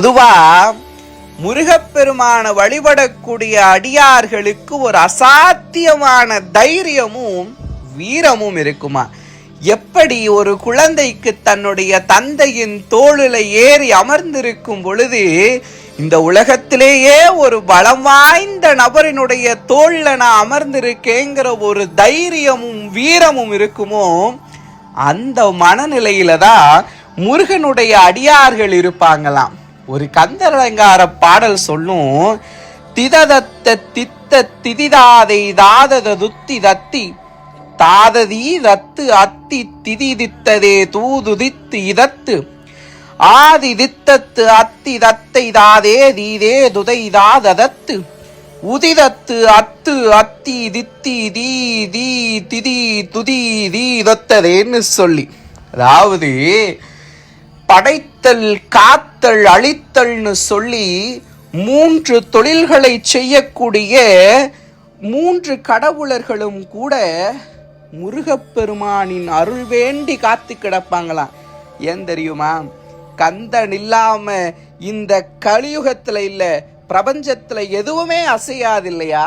பொதுவா முருகப்பெருமான வழிபடக்கூடிய அடியார்களுக்கு ஒரு அசாத்தியமான தைரியமும் வீரமும் இருக்குமா? எப்படி ஒரு குழந்தைக்கு தன்னுடைய தந்தையின் தோளில் ஏறி அமர்ந்திருக்கும் பொழுது இந்த உலகத்திலேயே ஒரு பலம் வாய்ந்த நபரினுடைய தோளில் நான் அமர்ந்திருக்கேங்கிற ஒரு தைரியமும் வீரமும் இருக்குமோ? அந்த மனநிலையில தான் முருகனுடைய அடியார்கள் இருப்பாங்களாம். ஒரு கந்தரங்கார பாடல் சொல்லும் திததத்த தித்த திதிதாதை தாதத துத்தி தத்தி தாததி தத்து அத்தி திதிதித்ததே தூதுதித்து இதத்து ஆதி தித்தத்து அத்தி தத்தை தாதே தீதே துதை தாததத்து உதிதத்து அத்து அத்தி தித்தி தீ தீ திதி துதி தீ தத்ததேன்னு சொல்லி. அதாவது அழித்தல் காத்தல் அழித்தல்னு சொல்லி மூன்று தொழில்களை செய்யக்கூடிய மூன்று கடவுளர்களும் கூட முருகப்பெருமானின் அருள் வேண்டி காத்து கிடப்பாங்களாம். ஏன் தெரியுமா? கந்தன் இல்லாம இந்த கலியுகத்துல இல்ல பிரபஞ்சத்துல எதுவுமே அசையாது இல்லையா